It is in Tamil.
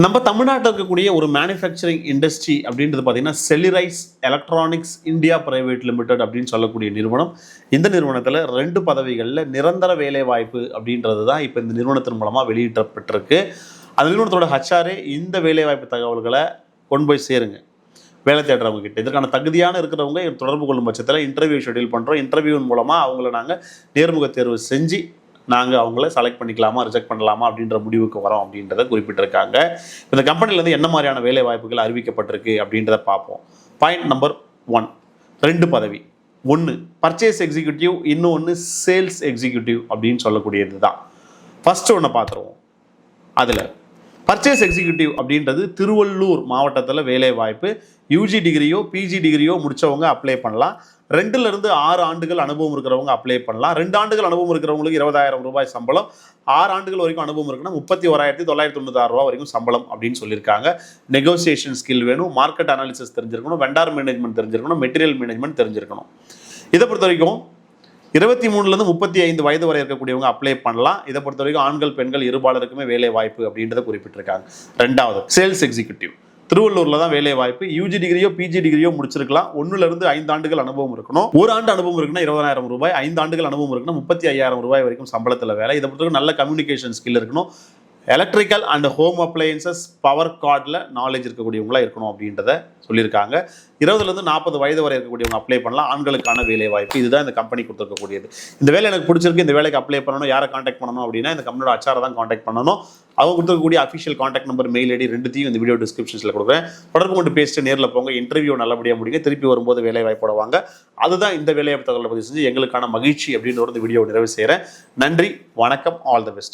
நம்ம தமிழ்நாட்டில் இருக்கக்கூடிய ஒரு மேனுஃபேக்சரிங் இண்டஸ்ட்ரி அப்படின்றது பார்த்தீங்கன்னா செல்லிரைஸ் எலக்ட்ரானிக்ஸ் இந்தியா பிரைவேட் லிமிடெட் அப்படின்னு சொல்லக்கூடிய நிறுவனம். இந்த நிறுவனத்தில் ரெண்டு பதவிகளில் நிரந்தர வேலை வாய்ப்பு அப்படின்றது தான் இப்போ இந்த நிறுவனத்தின் மூலமாக வெளியிடப்பட்டிருக்கு. அந்த நிறுவனத்தோட ஹச்ஆரே இந்த வேலைவாய்ப்பு தகவல்களை கொண்டு போய் சேருங்க. வேலை தேடுறவங்க கிட்ட. இதற்கான தகுதியான இருக்கிறவங்க தொடர்பு கொள்ளும் பட்சத்தில் இன்டர்வியூ ஷெட்யூல் பண்ணுறோம் இன்டர்வியூன் மூலமாக அவங்கள நாங்கள் நேர்முக தேர்வு செஞ்சு நாங்கள் அவங்கள செலக்ட் பண்ணிக்கலாமா ரிஜெக்ட் பண்ணலாமா அப்படின்ற முடிவுக்கு வரோம் அப்படின்றத குறிப்பிட்டிருக்காங்க. இந்த கம்பெனிலேருந்து என்ன மாதிரியான வேலை வாய்ப்புகள் அறிவிக்கப்பட்டிருக்கு அப்படின்றத பார்ப்போம். பாயிண்ட் நம்பர் ஒன் ரெண்டு பதவி. ஒன்று பர்ச்சேஸ் எக்ஸிக்யூட்டிவ் இன்னொன்று சேல்ஸ் எக்ஸிக்யூட்டிவ் அப்படின்னு சொல்லக்கூடியது தான் ஃபஸ்ட்டு ஒன்று பார்த்துருவோம். அதில் பர்ச்சேஸ் எக்ஸிக்யூட்டிவ் அப்படின்றது திருவள்ளூர் மாவட்டத்தில் வேலை வாய்ப்பு யூஜி டிகிரியோ பிஜி டிகிரியோ முடிச்சவங்க அப்ளை பண்ணலாம். ரெண்டுலேருந்து ஆறு ஆண்டுகள் அனுபவம் இருக்கிறவங்க அப்ளை பண்ணலாம். ரெண்டு ஆண்டுகள் அனுபவம் இருக்கிறவங்களுக்கு இருபதாயிரம் ரூபாய் சம்பளம். ஆறு ஆண்டுகள் வரைக்கும் அனுபவம் இருக்குன்னா முப்பத்தி ஓராயிரத்தி தொள்ளாயிரத்தி தொண்ணூத்தாறு ரூபா வரைக்கும் சம்பளம் அப்படின்னு சொல்லியிருக்காங்க. நெகோசியேஷன் ஸ்கில் வேணும் மார்க்கெட் அனாலிசிஸ் தெரிஞ்சிருக்கணும் வெண்டார் மேனேஜ்மெண்ட் தெரிஞ்சிருக்கணும் மெட்டீரியல் மேனேஜ்மெண்ட் தெரிஞ்சிருக்கணும். இதை பொறுத்த வரைக்கும் இருபத்தி மூணுலேருந்து முப்பத்தி ஐந்து வயது வரை இருக்கக்கூடியவங்க அப்ளை பண்ணலாம். இதை பொறுத்த வரைக்கும் ஆண்கள் பெண்கள் இருபாலருக்குமே வேலை வாய்ப்பு அப்படின்றத குறிப்பிட்டிருக்காங்க. ரெண்டாவது சேல்ஸ் எக்ஸிக்யூட்டிவ் திருவள்ளூர்ல தான் வேலை வாய்ப்பு. யூஜி டிகிரியோ பிஜி டிகிரியோ முடிச்சிருக்கலாம் ஒன்னுல இருந்து ஐந்து ஆண்டுகள் அனுபவம் இருக்கணும். ஒரு ஆண்டு அனுபவம் இருக்குன்னா இருபதாயிரம் ரூபாய். ஐந்து ஆண்டுகள் அனுபவம் இருக்குன்னா முப்பத்தி ஐயாயிரம் ரூபாய் வரைக்கும் சம்பளத்தில் வேலை. இதை பொறுத்தவரைக்கும் நல்ல கம்யூனிகேஷன் ஸ்கில் இருக்கணும். Electrical and home appliances power கார்டில் நாலேஜ் இருக்கக்கூடியவங்களாக இருக்கணும் அப்படின்றத சொல்லியிருக்காங்க. இருபதுலேருந்து நாற்பது வயது வரை இருக்கக்கூடியவங்க அப்ளை பண்ணலாம். ஆண்களுக்கான வேலை வாய்ப்பு இதுதான் இந்த கம்பெனி கொடுத்துருக்கக்கூடியது. இந்த வேலை எனக்கு பிடிச்சிருக்கு இந்த வேலைக்கு அப்ளை பண்ணணும் யாரை காண்டாக்ட் பண்ணணும் அப்படின்னா இந்த கம்பெனியோட அச்சாரை தான் காண்டாக்ட் பண்ணணும். அவங்க கொடுத்துருக்கக்கூடிய official contact number mail ID ரெண்டுத்தையும் இந்த வீடியோ டிஸ்கிரிப்ஷன்ஸில் கொடுக்குறேன். தொடர்பு கொண்டு பேசிட்டு நேரில் போங்க. இன்டர்வியூ நல்லபடியாக முடியுங்க திருப்பி வரும்போது வேலை வாய்ப்போட வாங்க. அதுதான் இந்த வேலைவாய்ப்பு தகவலை பதிவு செஞ்சு எங்களுக்கான மகிழ்ச்சி அப்படின்னு இந்த வீடியோ நிறைவு செய்கிறேன் நன்றி வணக்கம் ஆல் தி பெஸ்ட்